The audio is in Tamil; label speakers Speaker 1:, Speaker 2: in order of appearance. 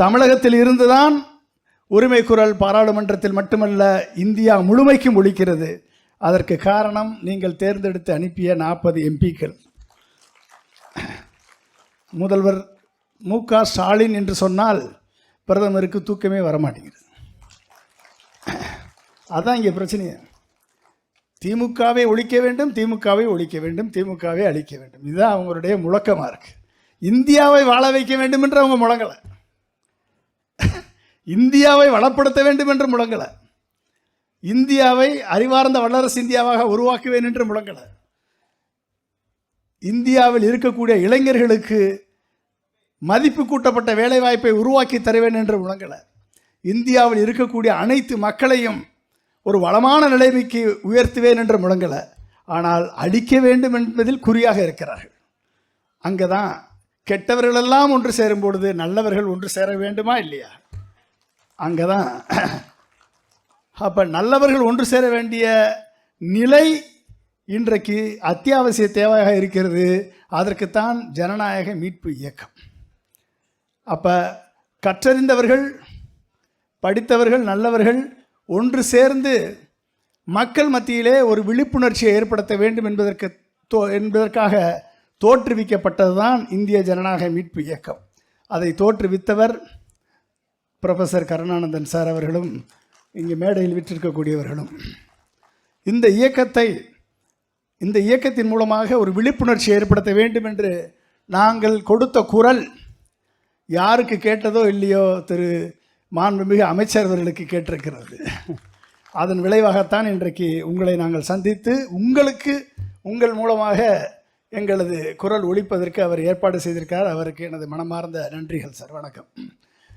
Speaker 1: தமிழகத்தில் இருந்துதான் உரிமை குரல் பாராளுமன்றத்தில் மட்டுமல்ல இந்தியா முழுமைக்கும் ஒழிக்கிறது அதற்கு காரணம் நீங்கள் தேர்ந்தெடுத்து அனுப்பிய நாற்பது எம்பிக்கள். முதல்வர் மு க ஸ்டாலின் என்று சொன்னால் பிரதமருக்கு தூக்கமே வரமாட்டேங்குது. அதான் இங்கே பிரச்சனையே. திமுகவை ஒழிக்க வேண்டும் திமுகவை ஒழிக்க வேண்டும் திமுகவை அழிக்க வேண்டும். இதுதான் அவங்களுடைய முழக்கமாக இருக்குது இந்தியாவை வாழ வைக்க வேண்டும் என்று அவங்க முழங்கலை. இந்தியாவை வளப்படுத்த வேண்டும் என்று முழங்கலை. இந்தியாவை அறிவார்ந்த வல்லரசு இந்தியாவாக உருவாக்குவேன் என்று முழங்கலை. இந்தியாவில் இருக்கக்கூடிய இளைஞர்களுக்கு மதிப்பு கூட்டப்பட்ட வேலைவாய்ப்பை உருவாக்கி தருவேன் என்று முழங்கலை. இந்தியாவில் இருக்கக்கூடிய அனைத்து மக்களையும் ஒரு வளமான நிலைமைக்கு உயர்த்துவேன் என்று முழங்கலை. ஆனால் அடிக்க வேண்டும் என்பதில் குறியாக இருக்கிறார்கள். அங்கே தான் கெட்டவர்களெல்லாம் ஒன்று சேரும் பொழுது நல்லவர்கள் ஒன்று சேர வேண்டுமா இல்லையா? அங்கே தான் அப்போ நல்லவர்கள் ஒன்று சேர வேண்டிய நிலை இன்றைக்கு அத்தியாவசிய தேவையாக இருக்கிறது. அதற்குத்தான் ஜனநாயக மீட்பு இயக்கம். அப்போ கற்றறிந்தவர்கள் படித்தவர்கள் நல்லவர்கள் ஒன்று சேர்ந்து மக்கள் மத்தியிலே ஒரு விழிப்புணர்ச்சியை ஏற்படுத்த வேண்டும் என்பதற்கு தோ என்பதற்காக தோற்றுவிக்கப்பட்டது தான் இந்திய ஜனநாயக மீட்பு இயக்கம். அதை தோற்றுவித்தவர் ப்ரொஃபஸர் கருணானந்தன் சார் அவர்களும் இங்கே மேடையில் விற்றிருக்கக்கூடியவர்களும். இந்த இயக்கத்தை இந்த இயக்கத்தின் மூலமாக ஒரு விழிப்புணர்ச்சி ஏற்படுத்த வேண்டும் என்று நாங்கள் கொடுத்த குரல் யாருக்கு கேட்டதோ இல்லையோ திரு மாண்புமிகு அமைச்சர் அவர்களுக்கு கேட்டிருக்கிறது. அதன் விளைவாகத்தான் இன்றைக்கு உங்களை நாங்கள் சந்தித்து உங்களுக்கு உங்கள் மூலமாக எங்களது குரல் ஒழிப்பதற்கு அவர் ஏற்பாடு செய்திருக்கார் அவருக்கு எனது மனமார்ந்த நன்றிகள் சார் வணக்கம்.